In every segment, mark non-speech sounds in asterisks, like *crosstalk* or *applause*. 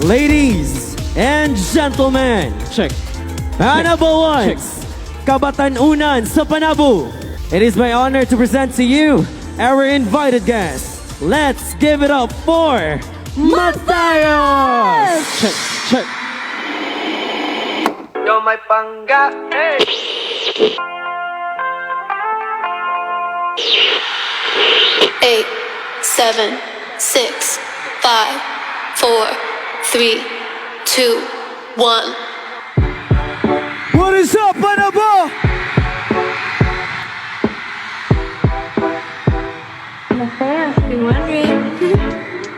Ladies and gentlemen, Check. Panabo Ones, Kabatanunan sa Panabo. It is my honor to present to you our invited guest. Let's give it up for Matthias! Check. Check. Yo may pangga, hey! eight, seven, six, five, four, three, two, one. What is up, Panabo?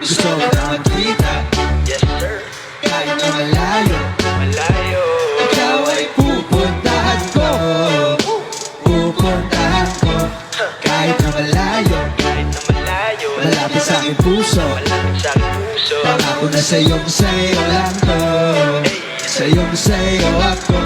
Gusto ko na magkita Yes sir, Kahit na malayo malayo Pangako na sa'yong sa'yo lang to. Sa'yong sa'yo ako.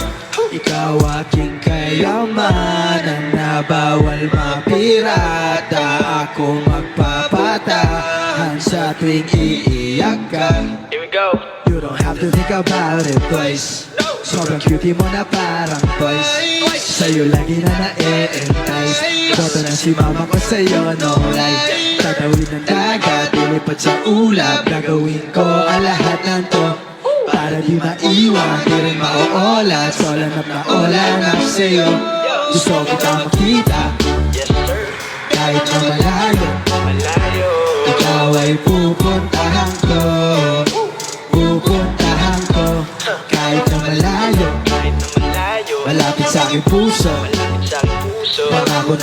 Ikaw aking kayamanan Na bawal mapirata Ako magpapatahan Sa tuwing iiyak ka. Here we go. You don't have to think about it twice Sobrang cutie mo na parang toys. Sa'yo lagi na na-entice Boto na si mama ko sa'yo, no lie. Tatawid ng dagat, ilipad sa ulap. Gagawin ko ang lahat ng to Para di maiwan, di rin mauola Sola na sa'yo. Gusto kita makita. Kahit na malayo ikaw ay pupuntahan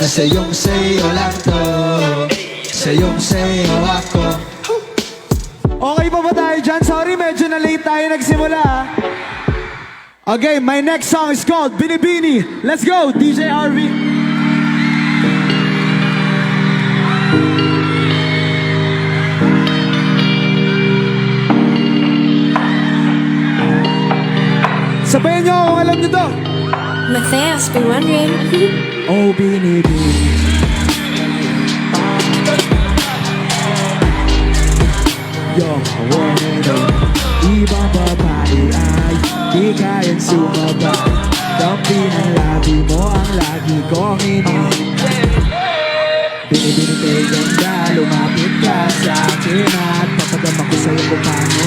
na sa'yong sa'yo lang to Sa'yong sa'yo ako Okay pa ba tayo dyan? Sorry, medyo na late tayo nagsimula. Okay, my next song is called Binibini. Let's go, DJ RV. Sabayan niyo ako alam niyo to. Matthias, been wondering. Oh, binibini. Yung award Ibang babae ay Di kayang sumaba Dampi ng labi mo Ang lagi kong inihintay Binibinigay ganda Lumapit ka sa akin At papadama ko sa'yo kung paano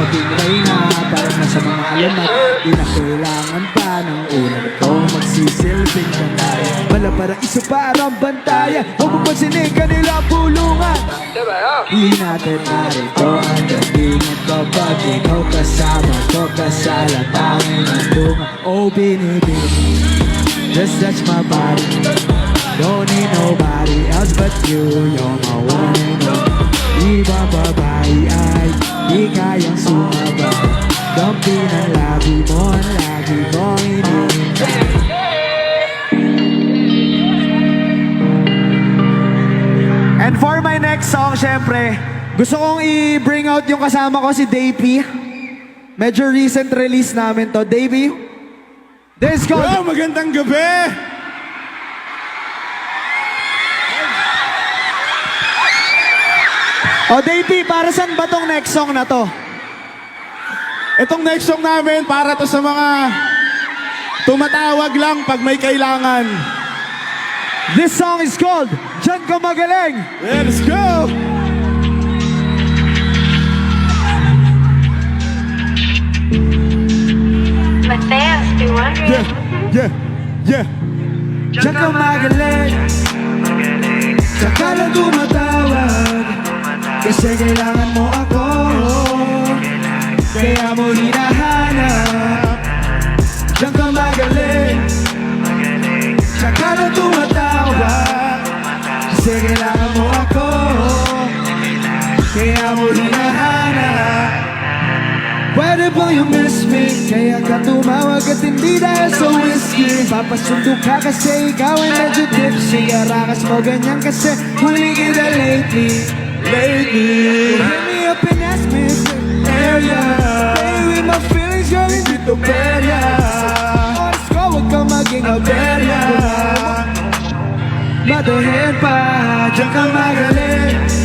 Maging reyna Parang nasa mga alamat Di na kailangan pa ng ulan. Ko Magsisilbing kanaya Wala para isa parang bantayan Huwag mo pansinin kanila bulungan. Di natin narito ang datingan Kapag ikaw kasama ko Kasala tangin ang bunga Oh binibini Just touch my body. Don't need nobody else but you. You're my one and only. Ibang babae ay Di kayang sumaba Dampi ng labi mo Ang lagi kong inihintay And for my next song, syempre, gusto kong i-bring out yung kasama ko si Davey. Medyo recent release namin to. Davey, this is called... Wow, magandang gabi! Oh, Davey, para saan ba tong next song na to? Itong next song namin para to sa mga tumatawag lang pag may kailangan. This song is called Diyan Ka Magaling. Let's go! Matthias, been wondering. Yeah, yeah, yeah. Diyan ka magaling. Saka lang tumatawag. Kasi kailangan mo ako. Kaya mo hinahanap. Diyan ka magaling. Saka lang tumatawag. Kasi kailangan mo ako. Kaya mo hinahanap. Pwede ba you miss me? Kaya ka tumawag at hindi dahil sa whiskey Papasundo ka kasi ikaw ay medyo tipsy Arakas mo ganyan kasi huli kita lately Lately Hit me up and ask me if you're area my feelings girl hindi to perya. Oras ko huwag kang maging aberya. Madahin pa, diyan ka magaling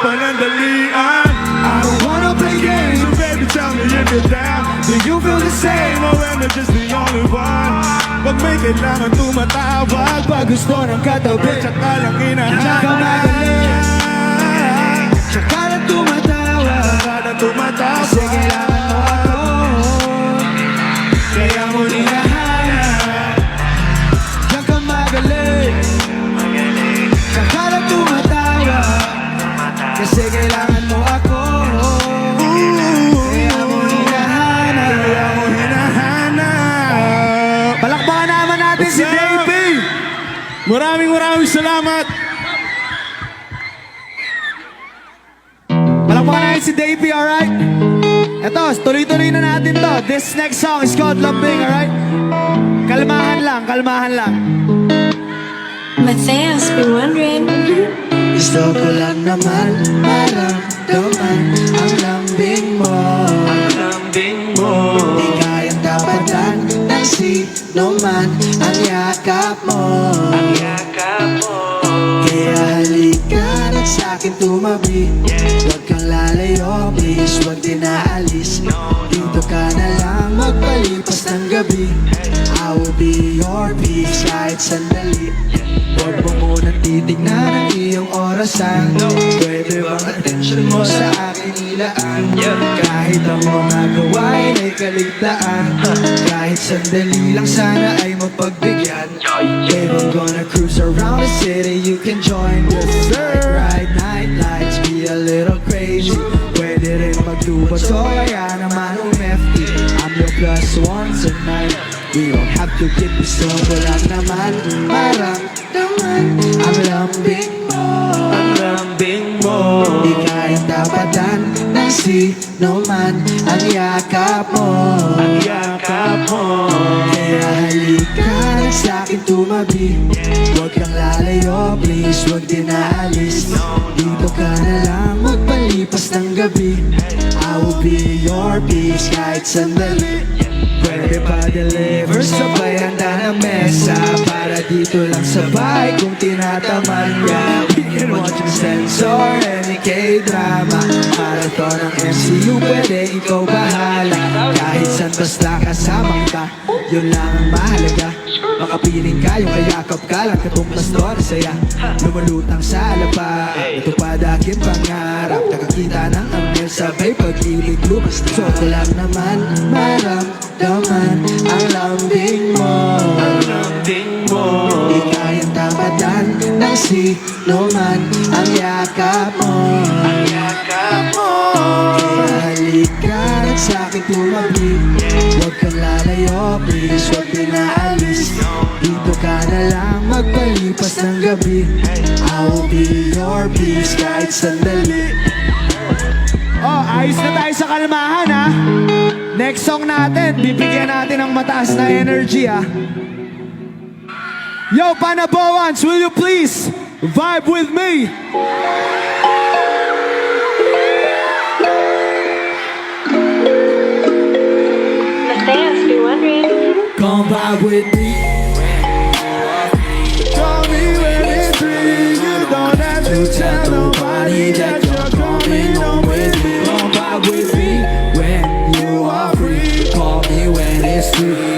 panandalian I don't wanna play games So baby tell me if you're down Do you feel the same or am I just the only one? Pag may kailangan tumatawag Pag gusto ng katabi Tsaka lang Tsaka magaling. hinahanap Tsaka na tumatawa Tsaka na tumatawag Kasi kailangan natin si Davey, alright? Eto, tuloy-tuloy na natin to. This next song is called Lambing, alright? Kalmahan lang, kalmahan lang. Matthias be wondering. Gusto ko lang naman maramdaman ang lambing mo Lambing mo Di kayang tapatan ng sino man ang yakap mo Yakap na sa'kin tumabi. Huwag kang lalayo, please. Huwag din naalis Dito ka na lang magpalipas ng gabi. I will be your peace kahit sandali Huwag mo munang titignan ang iyong orasan Pwede bang attention mo sa akin ilaan? Kahit ang mga gawain ay kaligtaan *laughs* Kahit sandali lang sana ay mapagbigyan. Babe, I'm gonna cruise around the city You can join the third ride Night lights be a little crazy. Pwede rin magtubos o kaya naman umefty. I'm your plus one tonight. We don't have to keep it simple lang naman Maramdaman yakap mo Ang yakap mo Kaya halika na sa'kin tumabi Huwag kang lalayo, please huwag din naalis Dito ka na lang magpalipas ng gabi I will be your peace kahit sandali Pwede pa deliver sabay ng mesa Para dito lang sabay kung tinataman ka We can watch yung sensor, any K-drama Marathon ng MCU, pwede ikaw bahala. Kahit saan basta kasama ka Yun lang ang mahalaga. Makapiling ka, yung kayakap ka lang Katumbas to na saya. Lumalutang sa alapa Natupad aking pangarap. Nakakita ng angel Sabay pag-ibig lumas So ko lang naman Maramdaman. Ang lambing sino man Ang yakap mo. Ang yakap mo. Kaya halika at sa'kin tumabi. Huwag kang lalayo, please huwag din naalis Dito ka na lang magpalipas ng gabi. I will be your peace kahit sandali. Oh, ayos na tayo sa kalmahan ha. Next song natin, bibigyan natin ng mataas na energy ha. Yo, Panabawans, will you please vibe with me? Matthias be wondering. Come vibe with me. Call me when it's free You don't have to tell nobody that you're coming home with me Come vibe with me when you are free. Call me when it's free.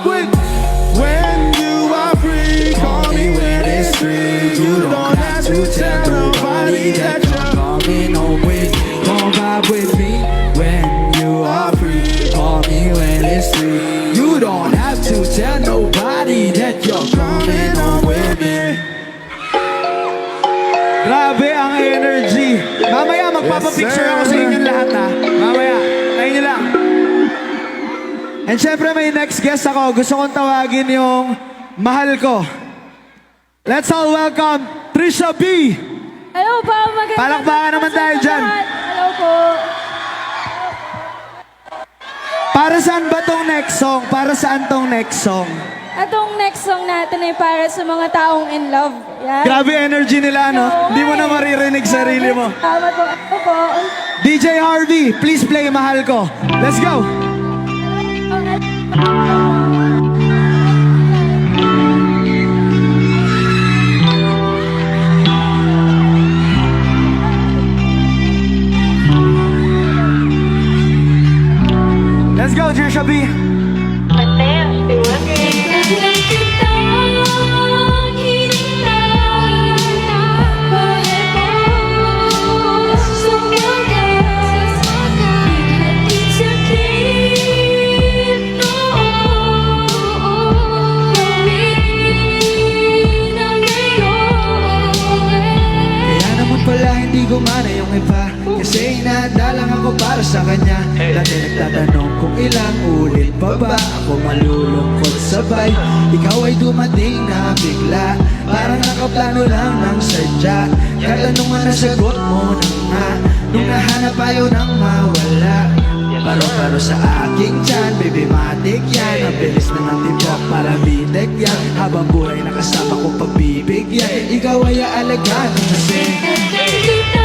Vibe with. When you are free Call me when it's free You don't have to tell nobody that you're coming home with me. Come vibe with me when you are free. Call me when it's free. You don't have to tell nobody that you're coming home with me. Grabe ang energy. Mamaya magpapapicture ako sa inyong lahat ha. And syempre may next guest ako. Gusto kong tawagin yung mahal ko. Let's all welcome Trisha B. Hello po, magandang Palakpakan naman tayo dyan. Hello po. Para saan ba tong next song? Para saan tong next song? Atong next song natin ay para sa mga taong in love. Yan. Grabe energy nila, no? Oo, Hindi mo na eh. maririnig sarili mo. Salamat po. Ako po. DJ Harvey, please play Mahal Ko. Let's go! Let's Paro-paro sa aking tiyan Baby matik yan. Ang bilis na ng tibok para bitek yan. Habang buhay nakasama ko pagbibigyan Ikaw ay aalagaan. Kasi Sa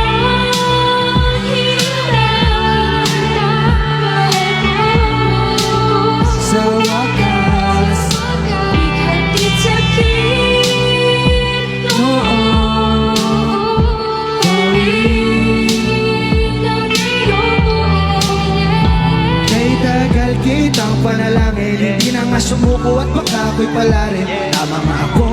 nga sumuko at baka ako'y palarin Tama nga ako,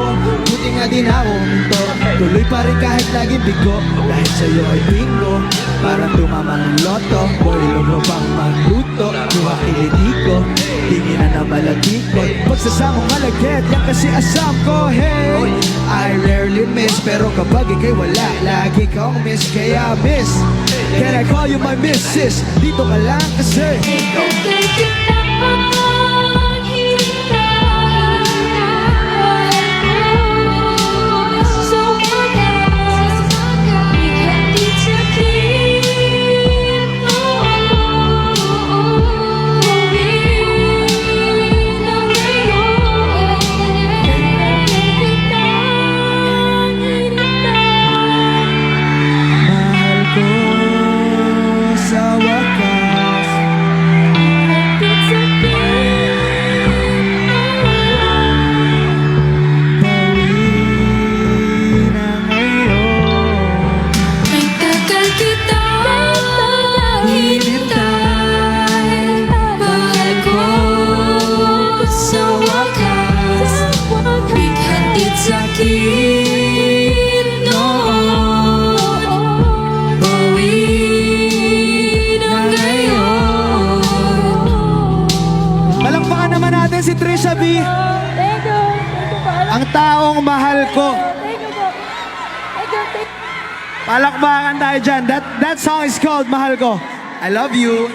buti nga din ako minto Tuloy pa rin kahit lagi bigo Dahil sa'yo ay bingo. Parang tumama ng loto Boy, logro pang magluto? Kuha kiliti ko, tingin na na malagikot Pagsasamang malagkit, yan kasi asam ko Hey, I rarely miss Pero kapag ikay wala, lagi kang miss. Kaya miss, can I call you my missus? Dito ka lang kasi. Mahal si Trisha B. Thank you. Thank you po. Alam- Ang taong mahal ko. Thank you po. Thank you. Thank you. Palakpakan tayo dyan. That, that song is called Mahal Ko. I love you.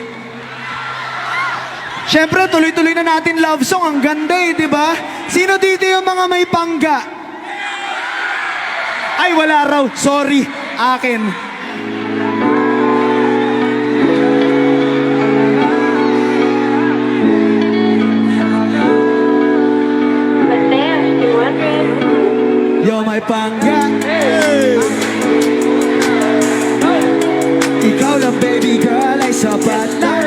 Siyempre, tuloy-tuloy na natin love song. Ang ganda eh, di ba? Sino dito yung mga may pangga? Ay, wala raw. Sorry. Akin. 200. Yo, may pangga Ikaw lang baby girl ay sapat na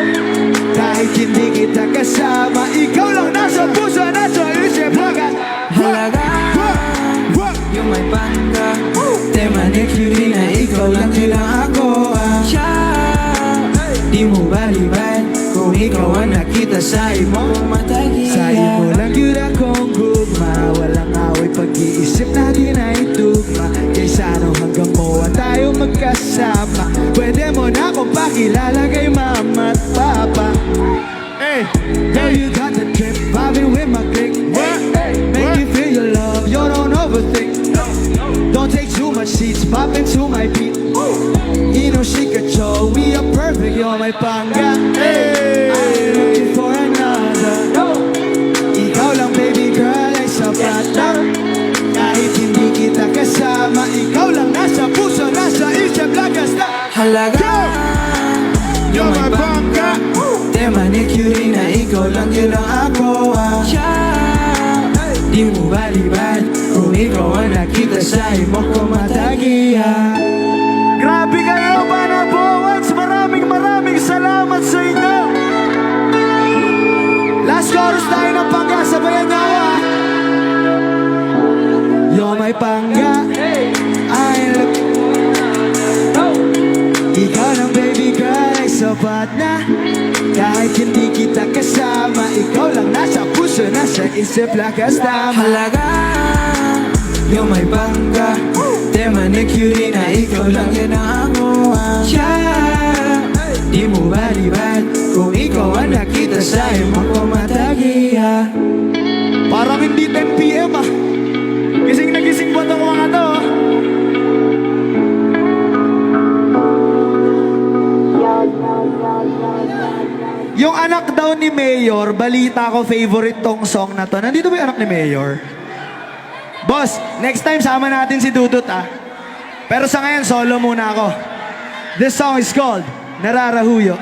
Halaga You're my bangga Di manicure na ikaw lang yun ang ako ah. Di mo balibad Kung ikaw ang nakita sa imo sapat na. Kahit hindi kita kasama Ikaw lang nasa puso, nasa isip lakas tama Halaga You're my pangga Di manicure na ikaw lang yan ang amuha yeah. Di mo balibad Kung ikaw ang nakita sa imo ko matagiya Parang hindi 10pm ah! Balita ko favorite tong song na to. Nandito ba yung anak ni Mayor? Boss, next time sama natin si Dudut ah. Pero sa ngayon, solo muna ako. This song is called Nararahuyo.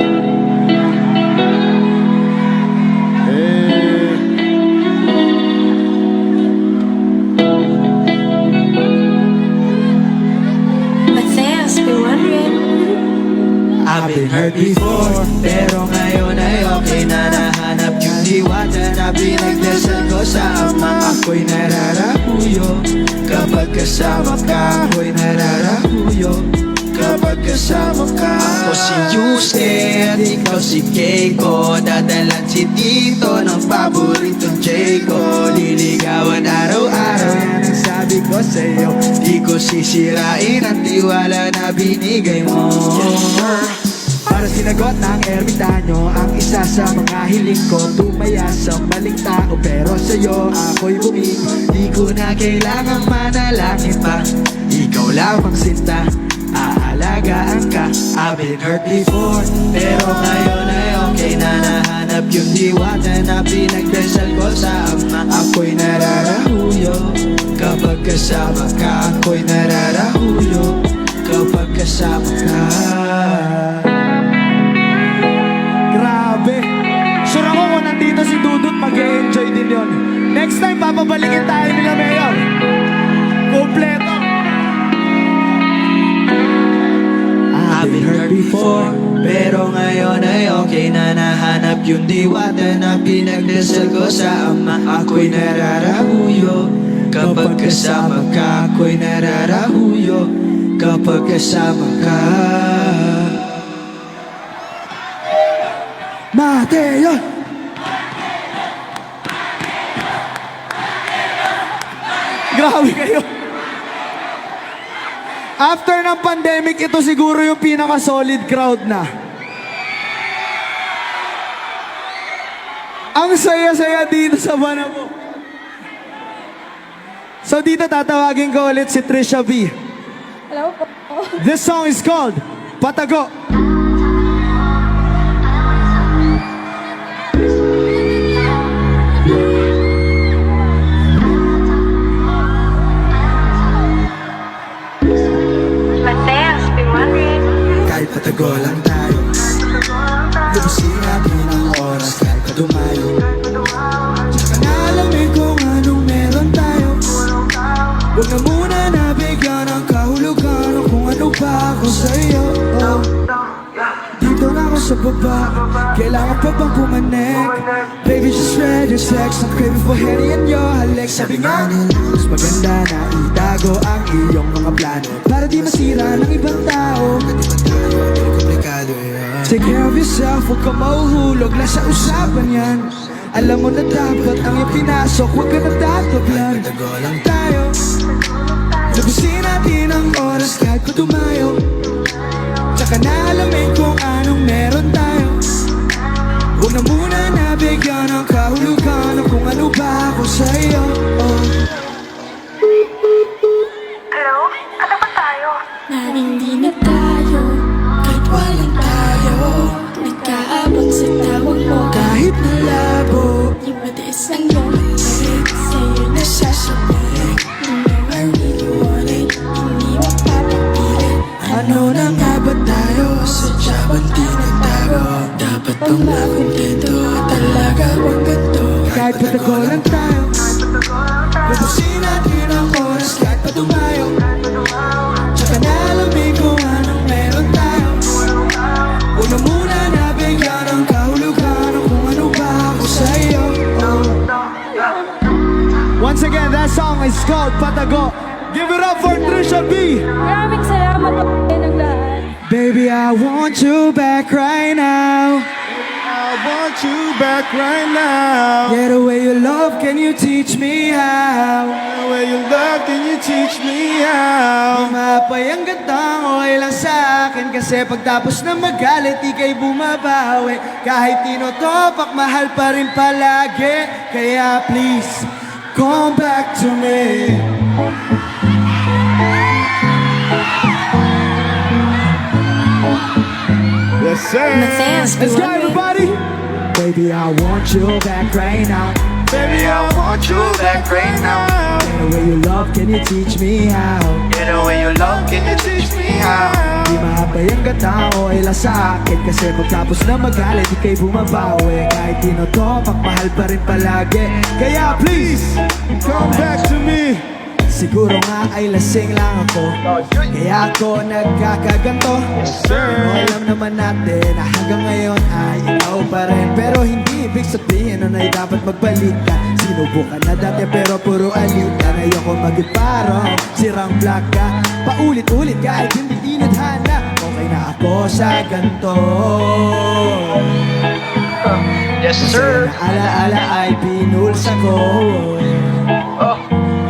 My fans be wondering. I've been hurt before Pero ngayon ay okay na diwata na pinagdasal ko sa ama Ako'y nararahuyo Kapag kasama ka Ako'y nararahuyo Kapag kasama ka. Ako si at ikaw si Keiko. Dadalan si Tito ng paboritong J ko Liligawan araw-araw. Sabi ko sa'yo Di ko sisirain ang tiwala na binigay mo para sinagot ng ermitanyo Ang isa sa mga hiling ko Tumaya sa maling tao Pero sa'yo ako'y bumig Di ko na kailangang manalangin pa. Ikaw lamang sinta Aalagaan ka. I've been hurt before Pero ngayon ay okay na. Nahanap yung diwata na pinagdasal ko sa ama. Ako'y nararahuyo. Kapag kasama ka Ako'y nararahuyo. Kapag kasama ka yon. Next time, papabalikin tayo nila, Mayor. Kompleto. I've been hurt before Pero ngayon ay okay na nahanap yung diwata na pinagdasal ko sa ama Ako'y nararahuyo Kapag kasama ka Ako'y nararahuyo Kapag kasama ka Mateo! Grabe kayo. After ng pandemic, ito siguro yung pinaka-solid crowd na. Ang saya-saya dito sa Banabo. So dito tatawagin ko ulit si Trisha B. Hello po. This song is called Patago. My Patago lang tayo. Lubusin natin ang oras kahit pa dumayo. Tsaka na alamin kung anong meron tayo. Huwag na muna nabigyan ng kahulugan O kung ano pa ako sa'yo. Dito na ako sa baba. Kailangan pa bang pumanek? Baby, just read text I'm craving for Harry and your halik Sabi nga nila Mas maganda na itago ang iyong mga plano. Para di masira ng ibang tao Take care of yourself, huwag ka mahuhulog. Lang sa usapan yan. Alam mo na dapat ang iyong pinasok, huwag ka nagtatablan lang tayo. Lubusin natin ang oras kahit pa tumayo. Tsaka na alamin kung anong meron tayo. Huwag na muna nabigyan ng kahulugan back right now I want you back right now. Get away your love, can you teach me how? The way you love, can you teach me how? Mapay ang okay lang sa akin Kasi pagtapos na magalit, ikay bumabawi Kahit tinotopak, mahal pa rin palagi Kaya please, come back to me Yes, sir. Matthias, Let's go everybody! Baby, I want you back right now Baby, I want you back right now. Get away your love, can you teach me how? Get away your love, can you teach me how? Di mahabay ang ganda o ila sa akin Kasi pagtapos na magalit, ikay bumabawi Kahit tinotopak, mahal pa rin palagi Kaya please, Come back to me. Siguro nga ay lasing lang ako. Kaya ako nagkakaganto. Pero alam naman natin na hanggang ngayon ay ikaw pa rin. Pero hindi ibig sabihin na ay dapat magbalik ka. Sinubukan na dati pero puro alitan Ayoko maging parang sirang black ka. Paulit-ulit kahit hindi tinadhana Okay na ako sa ganto. Yes, Kasi sir. na alaala ay pinulsa ko. Oh,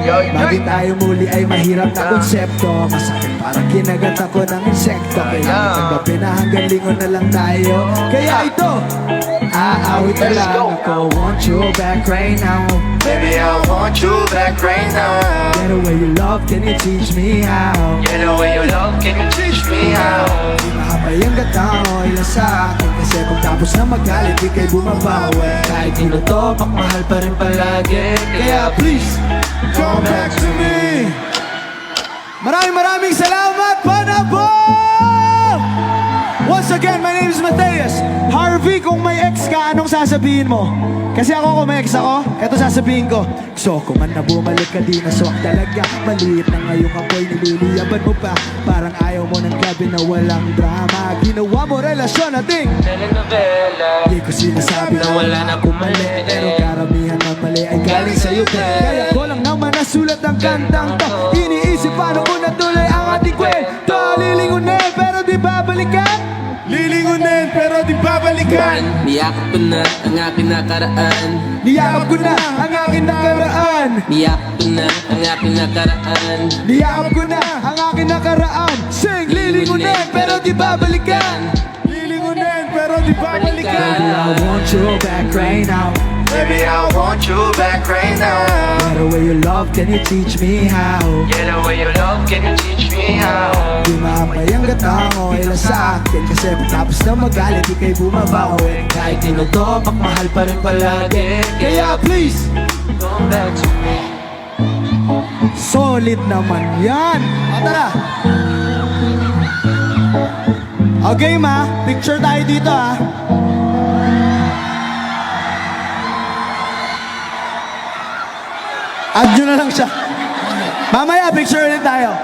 Bakit tayo muli ay mahirap na konsepto. Masakit parang kinagat ako ng insekto. Kailangan tanggapin na hanggang lingon na lang tayo. Kaya ito, aawit na lang ako. Want you back right now. Baby, I want you back right now. Get away your love, can you teach me how? Get away your love, can you teach me how? Di mahabay ang gatao, ilan sa akin Kasi pagtapos na magalit, ikay bumabawi Kahit tinutopak, mahal pa rin palagi Kaya please, Come back to me. Maraming maraming salamat, Panabo! Once again, my name is Mateus. Harvey, kung may ex ka, anong sasabihin mo? Kasi ako, kung may ex ako, eto sasabihin ko. So, kung man na bumalik ka, di na swak talaga. Maliit na ngayong apoy, nililiyaban mo pa. Parang ayaw mo ng gabi na walang drama. Ginawa mo relasyon nating Telenovela. Di ko sinasabi na wala na kumali Pero karamihan ng mali ay galing sa'yo Kaya ko lang naman nasulat ang kantang to paano ko natuloy ang ating kwento? Lilingunin pero di babalikan. Lilingunin pero di babalikan. Niyakap ko na ang aking nakaraan. Niyakap ko na ang aking nakaraan. Niyakap ko na ang aking nakaraan. Niyakap ko na ang aking nakaraan. Sing lilingunin pero di babalikan. Lilingunin pero di babalikan. I want you back right now Baby, I want you back right now. Get away your love, can you teach me how? Get away your love, can you teach me how? Di maapay ang gatang o ilan sa akin Kasi pagtapos na magalit, di kay bumabawi Kahit tinutopak, mahal pa rin palagi Kaya please, Come back to me. solid naman yan tara Okay ma, picture tayo dito ha Add nyo na lang siya Mamaya, picture ulit tayo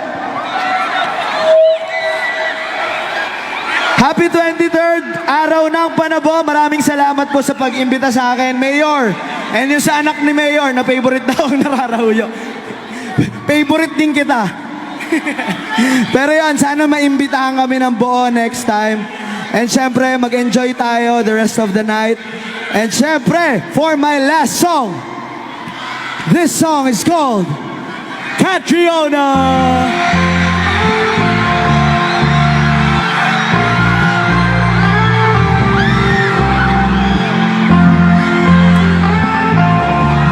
Happy 23rd araw ng Panabo. Maraming salamat po sa pag-imbita sa akin, Mayor. And yung sa anak ni Mayor na favorite na akong nararahuyo. favorite din kita. Pero yan, sana maimbitahan kami ng buo next time. And syempre, mag-enjoy tayo the rest of the night. And syempre, for my last song, this song is called Catriona.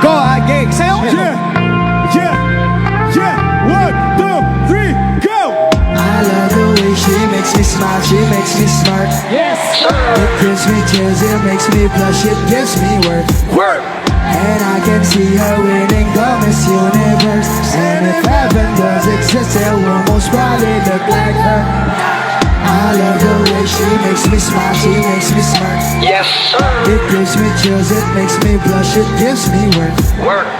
Go, ah, gig. Sayo. Yeah, yeah, yeah. One, two, three, go. I love the way she makes me smile, she makes me smart. Yes! It gives me chills, it makes me blush, it gives me work. Work. And I can see her winning the Miss Universe. And if heaven does exist, it will most probably look like her. I love the way she makes me smile, she makes me smirk Yes, sir. It gives me chills, it makes me blush, it gives me work Work.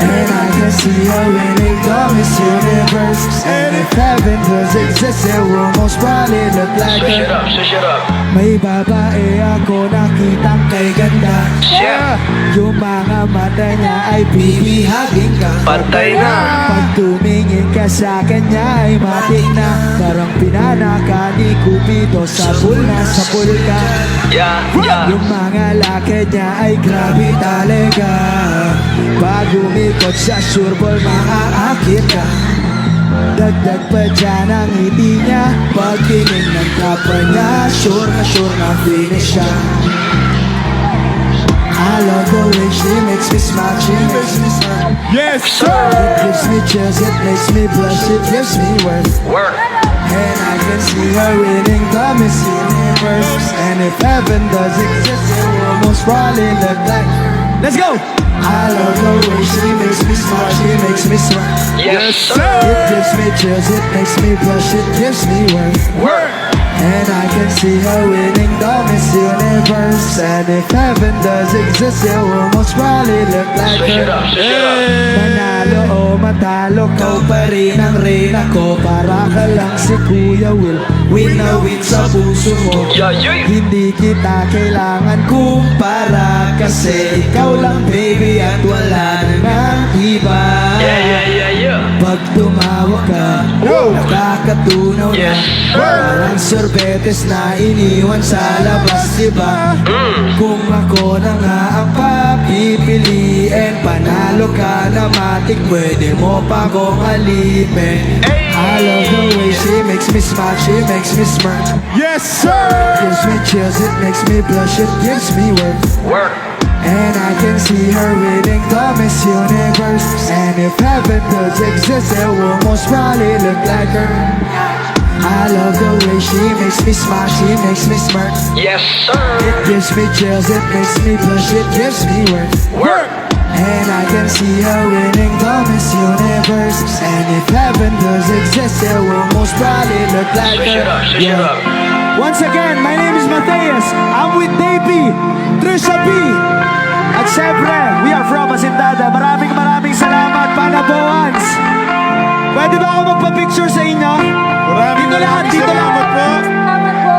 And I can see winning the Miss Universe And if heaven does exist, it will most probably look like Switch it up, switch it up. May babae ako nakitang kay ganda Yeah. Yung mga mata niya ay bibihagin ka Patay na. Pag tumingin ka sa kanya ay matik na Parang pinanaka ni Cupido sa na sa ka Yeah, yeah. Yung mga lakad niya ay grabe talaga Pag umikot sa surbol maaakit ka. Dagdag pa dyan ang ngiti niya. Pagtingin ng kapa niya Sure na sure na finish siya. I love the way she makes me smile She makes me smile. Yes, sir. It gives me chills, it makes me blush It gives me worth. Work. And I can see her winning the Miss Universe. And if heaven does exist It will most probably look like Let's go! I love the way she makes me smile She makes me smile Yes, sir. It gives me chills, it makes me blush It gives me worth Work. And I can see her winning the Miss Universe And if heaven does exist It will most probably look like her. Manalo o matalo, kau pa rin ang reyna ko Para ka lang si Kuya Will Win na win sa puso mo Yeah, yeah. Hindi kita kailangan kumpara Kasi ikaw lang baby at wala nang iba Yeah, yeah, yeah, yeah. Pag tumawa ka, nakakatunaw na. Parang sorbetes na iniwan sa labas, diba? Kung ako na nga ang papipiliin Panalo ka na matik, pwede mo pa kong alipin I love the way she makes me smile, she makes me smirk Yes, sir. Gives me chills, it makes me blush, it gives me worth Work. And I can see her winning the Miss Universe. And if heaven does exist, it will most probably look like her. I love the way she makes me smile, she makes me smirk. Yes, sir. It gives me chills, it makes me blush, it gives me worth Work. And I can see her winning the Miss Universe. And if heaven does exist, it will most probably look like Switch her. it up, switch it up. Once again, my name is Mateus. I'm with Davey, Trisha B. At syempre, we are from Asintada. Maraming maraming salamat, Panaboans. Pwede ba ako magpa-picture sa inyo? Maraming Dito lahat, dito salamat po. Salamat po.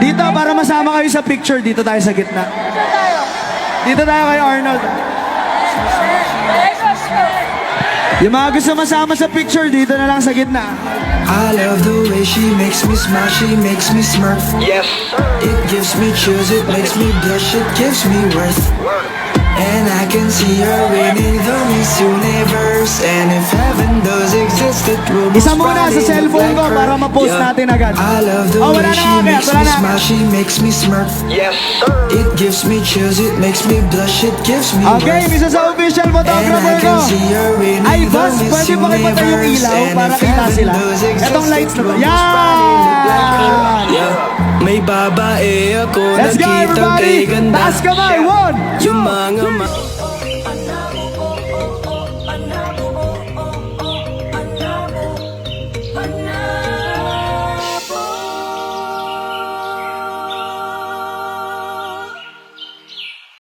Dito, para masama kayo sa picture, dito tayo sa gitna. Dito tayo kay Arnold. Yung mga gusto masama sa picture, dito na lang sa gitna. I love the way she makes me smile, she makes me smirk Yes, sir. It gives me chills, it makes me blush, it gives me worth. And I can see her winning the Miss Universe And if heaven does exist, it will most Isa muna sa cellphone ko para ma-post natin agad. I love the Oh, way na she makes me na. smile, she makes me smirk Yes, sir. It gives me chills, it makes me blush, it gives me Okay, isa sa official And photographer I ko. can see her winning Ay, the boss, pwede ba kayo patay yung Universe ilaw And para if kita heaven sila? does exist, Etong lights na it to. Yan! Yeah. May babae ako Let's go, nakitang everybody! kay ganda Taas kamay! One, mga ma-